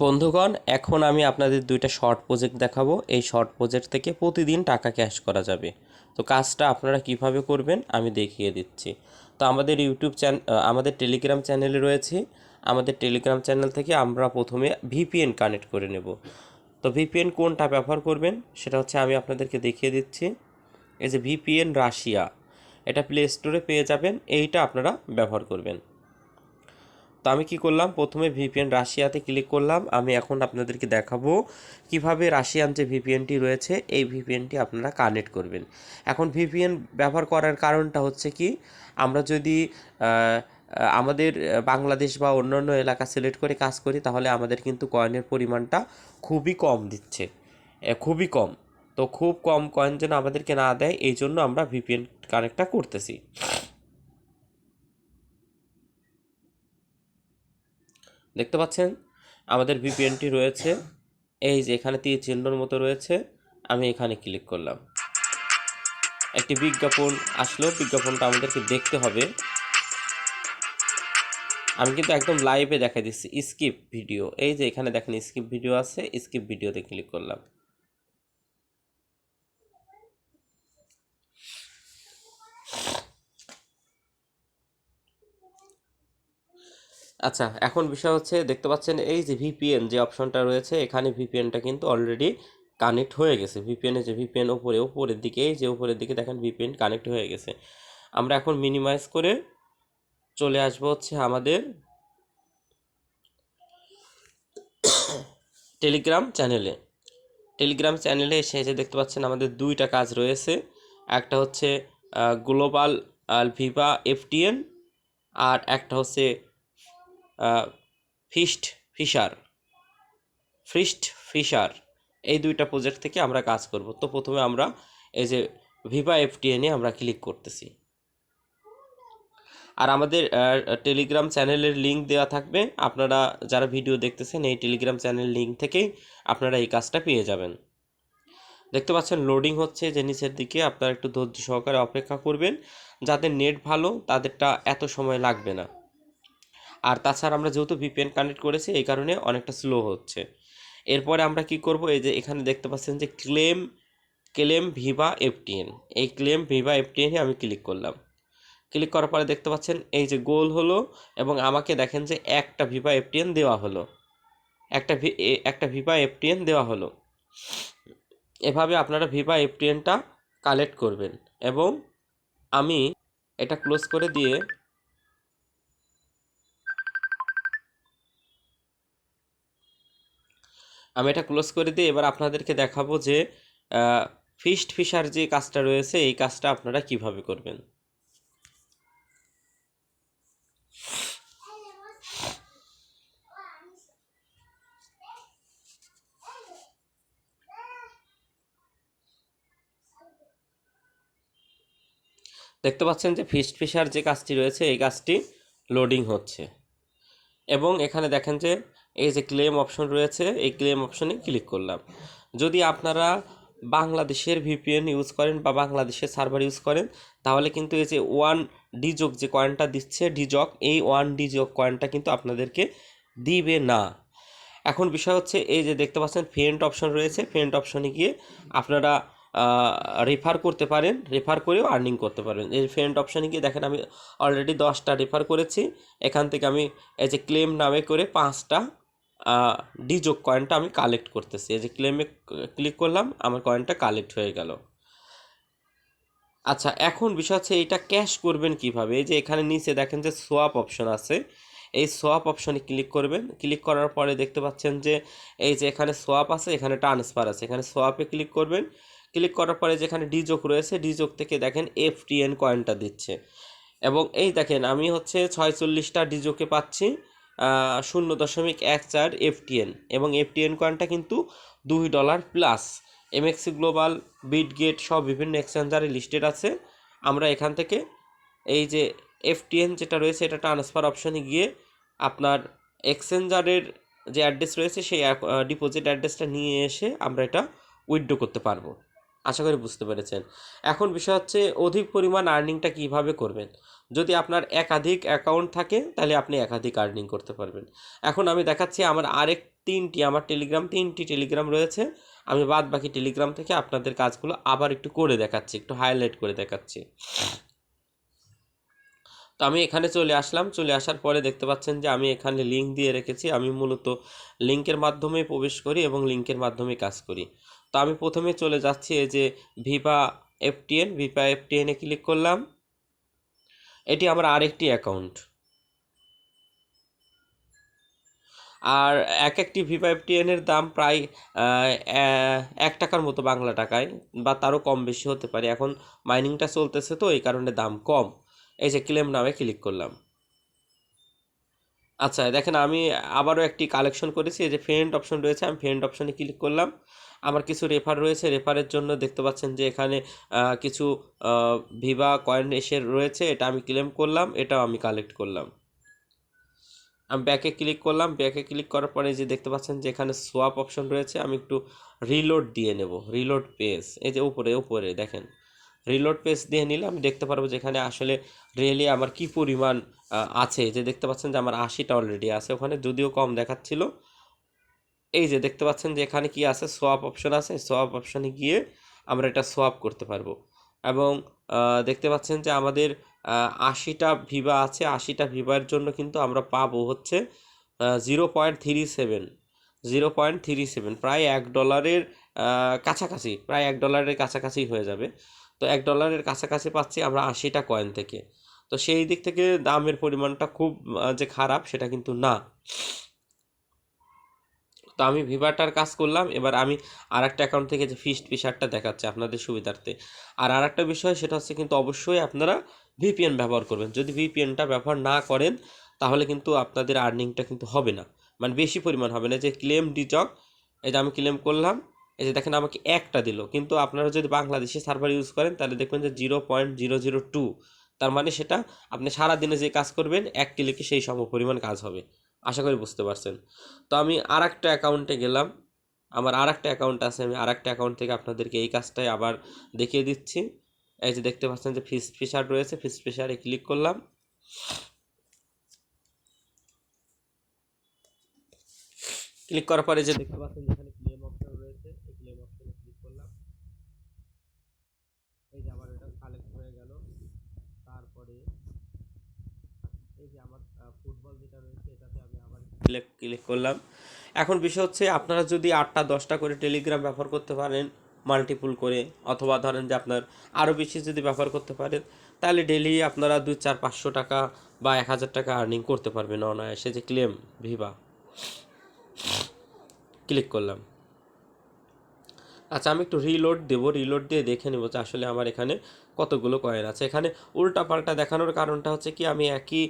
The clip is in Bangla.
বন্ধুগণ, এখন আমি আপনাদের দুইটা শর্ট প্রজেক্ট দেখাবো। এই শর্ট প্রজেক্ট থেকে প্রতিদিন টাকা ক্যাশ করা যাবে। তো কাজটা আপনারা কীভাবে করবেন আমি দেখিয়ে দিচ্ছি। তো আমাদের ইউটিউব চ্যানেল আমাদের টেলিগ্রাম চ্যানেলে রয়েছে। আমাদের টেলিগ্রাম চ্যানেল থেকে আমরা প্রথমে ভিপিএন কানেক্ট করে নেব। তো ভিপিএন কোনটা ব্যবহার করবেন, সেটা হচ্ছে আমি আপনাদেরকে দেখিয়ে দিচ্ছি। এই যে ভিপিএন রাশিয়া, এটা প্লে স্টোরে পেয়ে যাবেন, এইটা আপনারা ব্যবহার করবেন। তো আমি কি করলাম? প্রথমে ভিপিএন রাশিয়াতে ক্লিক করলাম। আমি এখন আপনাদেরকে দেখাবো কীভাবে রাশিয়ান যে ভিপিএনটি রয়েছে, এই ভিপিএনটি আপনারা কানেক্ট করবেন। এখন ভিপিএন ব্যবহার করার কারণটা হচ্ছে কি? আমরা যদি আমাদের বাংলাদেশ বা অন্যান্য এলাকা সিলেক্ট করে কাজ করি, তাহলে আমাদের কিন্তু কয়েনের পরিমাণটা খুবই কম দিচ্ছে। খুবই কম। তো খুব কম কয়েন যেন আমাদেরকে না দেয় এই জন্য আমরা ভিপিএন কানেক্টটা করতেছি। দেখতে পাচ্ছেন? আমাদের ভিপিএনটি রয়েছে। এই যে এখানে তীর চিহ্নর মতো রয়েছে। আমি এখানে ক্লিক করলাম। একটি বিজ্ঞাপন আসলেও বিজ্ঞাপনটা আমাদেরকে দেখতে হবে। আমি কিন্তু একদম লাইভে দেখা দিচ্ছি। স্কিপ ভিডিও এই যে এখানে দেখেন স্কিপ ভিডিও আছে। স্কিপ ভিডিওতে ক্লিক করলাম। আচ্ছা এখন বিষয় হচ্ছে দেখতে পাচ্ছেন এই যে ভিপিএন যে অপশনটা রয়েছে, এখানে ভিপিএনটা কিন্তু অলরেডি কানেক্ট হয়ে গেছে। ভিপিএনে যে ভিপিএন উপরে ওপরের দিকে, এই যে উপরের দিকে দেখেন ভিপিএন কানেক্ট হয়ে গেছে। আমরা এখন মিনিমাইজ করে চলে আসব হচ্ছে আমাদের টেলিগ্রাম চ্যানেলে টেলিগ্রাম চ্যানেলে এসে যে দেখতে পাচ্ছেন আমাদের দুইটা কাজ রয়েছে। একটা হচ্ছে গ্লোবাল ভিভা এফটিএন আর একটা হচ্ছে ফিস্ট ফিশার ফিস্ট ফিশার, এই দুইটা প্রজেক্ট থেকে আমরা কাজ করব। তো প্রথমে আমরা এই যে ভিভা এফটিএনে আমরা ক্লিক করতেছি। আর আমাদের টেলিগ্রাম চ্যানেলের লিঙ্ক দেওয়া থাকবে। আপনারা যারা ভিডিও দেখতেছেন, এই টেলিগ্রাম চ্যানেল লিঙ্ক থেকেই আপনারা এই কাজটা পেয়ে যাবেন। দেখতে পাচ্ছেন লোডিং হচ্ছে যে নিচের দিকে। আপনারা একটু ধৈর্য সহকারে অপেক্ষা করবেন। যাদের নেট ভালো, তাদেরটা এত সময় লাগবে না। আর তাছাড়া আমরা যেহেতু ভিপিএন কানেক্ট করেছি, এই কারণে অনেকটা স্লো হচ্ছে। এরপরে আমরা কি করব, এই যে এখানে দেখতে পাচ্ছেন যে ক্লেম ক্লেম ভিভা এফটিএন এই ক্লেম ভিভা এফটিএনে আমি ক্লিক করলাম। ক্লিক করার পরে দেখতে পাচ্ছেন, এই যে গোল হলো এবং আমাকে দেখেন যে একটা ভিভা এফটিএন দেওয়া হলো। একটা একটা ভিভা এফটিএন দেওয়া হলো। এভাবে আপনারা ভিভা এফটিএনটা কালেক্ট করবেন এবং আমি এটা ক্লোজ করে দিয়ে আমি এটা ক্লোজ করে দিই, এবার আপনাদেরকে দেখাবো যে ফিস্ট ফিশার যে কাজটা রয়েছে, এই কাজটা আপনারা কীভাবে করবেন। দেখতে পাচ্ছেন যে ফিস্ট ফিশার যে কাজটি রয়েছে, এই কাজটি লোডিং হচ্ছে। এবং এখানে দেখেন যে এই যে ক্লেম অপশন রয়েছে, এই ক্লেম অপশনে ক্লিক করলাম। যদি আপনারা বাংলাদেশের ভিপিএন ইউজ করেন বা বাংলাদেশের সার্ভার ইউজ করেন, তাহলে কিন্তু এই যে ওয়ান ডিজক যে কয়েনটা দিচ্ছে ডিজক এই ওয়ান ডিজক কয়েনটা কিন্তু আপনাদেরকে দিবে না। এখন বিষয় হচ্ছে, এই যে দেখতে পাচ্ছেন ফ্রেন্ড অপশন রয়েছে। ফ্রেন্ড অপশনে গিয়ে আপনারা রেফার করতে পারেন রেফার করেও আর্নিং করতে পারেন। এই ফ্রেন্ড অপশনে গিয়ে দেখেন, আমি অলরেডি দশটা রেফার করেছি। এখান থেকে আমি এই যে ক্লেম নামে করে পাঁচটা ডিজোক কয়েনটা আমি কালেক্ট করতেছি। এই যে ক্লেমে ক্লিক করলাম, আমার কয়েনটা কালেক্ট হয়ে গেল। আচ্ছা এখন বিষয় হচ্ছে এইটা ক্যাশ করবেন কীভাবে? এই যে এখানে নিচে দেখেন যে সোয়াপ অপশন আছে। এই সোয়াপ অপশনে ক্লিক করবেন। ক্লিক করার পরে দেখতে পাচ্ছেন যে এই যে এখানে সোয়াপ আছে, এখানে ট্রান্সফার আছে। এখানে সোয়াপে ক্লিক করবেন। ক্লিক করার পরে যেখানে ডিজোক রয়েছে, ডিজোক থেকে দেখেন এফটিএন কয়েনটা দিচ্ছে। এবং এই দেখেন আমি হচ্ছে ছয়চল্লিশটা ডিজোকে পাচ্ছি। শূন্য দশমিক এক চার এফটিএন এবং এফটিএন কয়েনটা কিন্তু দুই dollar plus MEXC global Bitget সব বিভিন্ন এক্সচেঞ্জারে লিস্টেড আছে। আমরা এখান থেকে এই যে এফটিএন যেটা রয়েছে, এটা ট্রান্সফার অপশনে গিয়ে আপনার এক্সচেঞ্জারের যে অ্যাড্রেস রয়েছে, সেই ডিপোজিট অ্যাড্রেসটা নিয়ে এসে আমরা এটা উইথড্র করতে পারব। আশা করি বুঝতে পেরেছেন। এখন বিষয় হচ্ছে অধিক পরিমাণ আর্নিংটা কীভাবে করবেন? যদি আপনার একাধিক অ্যাকাউন্ট থাকে, তাহলে আপনি একাধিক আর্নিং করতে পারবেন। এখন আমি দেখাচ্ছি আমার আরেক তিনটি, আমার টেলিগ্রাম তিনটি টেলিগ্রাম রয়েছে। আমি বাদ বাকি টেলিগ্রাম থেকে আপনাদের কাজগুলো আবার একটু করে দেখাচ্ছি, একটু হাইলাইট করে দেখাচ্ছি। তো আমি এখানে চলে আসলাম। চলে আসার পরে দেখতে পাচ্ছেন যে আমি এখানে লিঙ্ক দিয়ে রেখেছি। আমি মূলত লিঙ্কের মাধ্যমে প্রবেশ করি এবং লিঙ্কের মাধ্যমে কাজ করি। তো আমি প্রথমে চলে যাচ্ছি এই যে ভিভা এফটিএন, ভিভা এফটিএনে ক্লিক করলাম। এটি আমার আরেকটি অ্যাকাউন্ট আর এক একটি ভিভা এফটিএনের দাম প্রায় এক টাকার মতো বাংলা টাকায়, বা তারও কম বেশি হতে পারে। এখন মাইনিংটা চলতেছে তো, এই কারণে দাম কম। এই যে ক্লেম নামে ক্লিক করলাম। আচ্ছা দেখেন আমি আবারও একটি কালেকশন করেছি, এই যে ফ্রেন্ড অপশন রয়েছে, আমি ফ্রেন্ড অপশনে ক্লিক করলাম। আমার কিছু রেফার রয়েছে রেফারের জন্য দেখতে পাচ্ছেন যে এখানে কিছু ভিভা কয়েন এসে রয়েছে, এটা আমি ক্লেম করলাম, এটাও আমি কালেক্ট করলাম। আমি ব্যাকে ক্লিক করলাম ব্যাকে ক্লিক করার পরে যে দেখতে পাচ্ছেন যে এখানে সোয়াপ অপশন রয়েছে, আমি একটু রিলোড দিয়ে নেব রিলোড পেজ, এই যে উপরে উপরে, দেখেন। রিলোড পেজ দিয়ে নিলে আমি দেখতে পারব যে এখানে আসলে রিয়েলি আমার কি পরিমাণ আছে। যে দেখতে পাচ্ছেন যে আমার আশিটা অলরেডি আছে। ওখানে যদিও কম দেখাচ্ছিল। এই যে দেখতে পাচ্ছেন যে এখানে কি আছে? সোয়াপ অপশন আছে। সোয়াপ অপশনে গিয়ে আমরা এটা সোয়াপ করতে পারব। এবং দেখতে পাচ্ছেন যে আমাদের আশিটা ভিভা আছে। আশিটা ভিভার জন্য কিন্তু আমরা পাবো হচ্ছে zero point three seven zero point three seven প্রায় এক ডলারের কাছাকাছি। প্রায় এক ডলারের কাছাকাছি হয়ে যাবে। তো এক ডলারের কাছাকাছি পাচ্ছি আমরা আশিটা কয়েন থেকে। তো সেই দিক থেকে দামের পরিমাণটা খুব যে খারাপ সেটা কিন্তু না। তো আমি ভিভাটার কাজ করলাম, এবার আমি আর একটা অ্যাকাউন্ট থেকে যে ফিস্ট ফিশারটা দেখাচ্ছে আপনাদের সুবিধার্থে। আর আর একটা বিষয় সেটা হচ্ছে কিন্তু অবশ্যই আপনারা ভিপিএন ব্যবহার করবেন। যদি ভিপিএনটা ব্যবহার না করেন, তাহলে কিন্তু আপনাদের আর্নিংটা কিন্তু হবে না। মানে বেশি পরিমাণ হবে না। যে ক্লেম ডিজক যে আমি ক্লেম করলাম এই যে দেখেন আমাকে একটা দিল, কিন্তু আপনারা যদি বাংলাদেশি সার্ভার ইউজ করেন, তাহলে দেখবেন যে zero point zero zero two তার মানে সেটা আপনি সারা দিনে যে কাজ করবেন, এক ক্লিকে সেই সম পরিমাণ কাজ হবে। আশা করি বুঝতে পারছেন। তো আমি আর একটা অ্যাকাউন্টে গেলাম। আমার আর একটা অ্যাকাউন্ট আছে, আমি আর একটা অ্যাকাউন্ট থেকে আপনাদেরকে এই কাজটাই আবার দেখিয়ে দিচ্ছি। এই যে দেখতে পাচ্ছেন যে ফিস ফিশার রয়েছে ফিস ফিশারে ক্লিক করলাম। ক্লিক করার পরে যে দেখতে পাচ্ছেন যেখানে ক্লেম অপশন রয়েছে এই ক্লেম অপশনে ক্লিক করলাম এই যে আমার এটা কালেক্ট হয়ে গেল তারপরে এই আমার ফুটবল ক্লিক ক্লিক করলাম। এখন বিষয় হচ্ছে আপনারা যদি আটটা, দশটা করে টেলিগ্রাম ব্যবহার করতে পারেন মাল্টিপুল করে, অথবা ধরেন যে আপনার আরও বেশি যদি ব্যবহার করতে পারেন, তাহলে ডেলি আপনারা দুই, চার, পাঁচশো টাকা বা এক হাজার টাকা আর্নিং করতে পারবেন অনায়াসে যে ক্লেম ভিভা। ক্লিক করলাম। আচ্ছা আমি একটু রিলোড দেবো রিলোড দিয়ে দেখে নেব যে আসলে আমার এখানে কতগুলো কয়েন আছে। এখানে উল্টা পাল্টা দেখানোর কারণটা হচ্ছে কি, আমি একই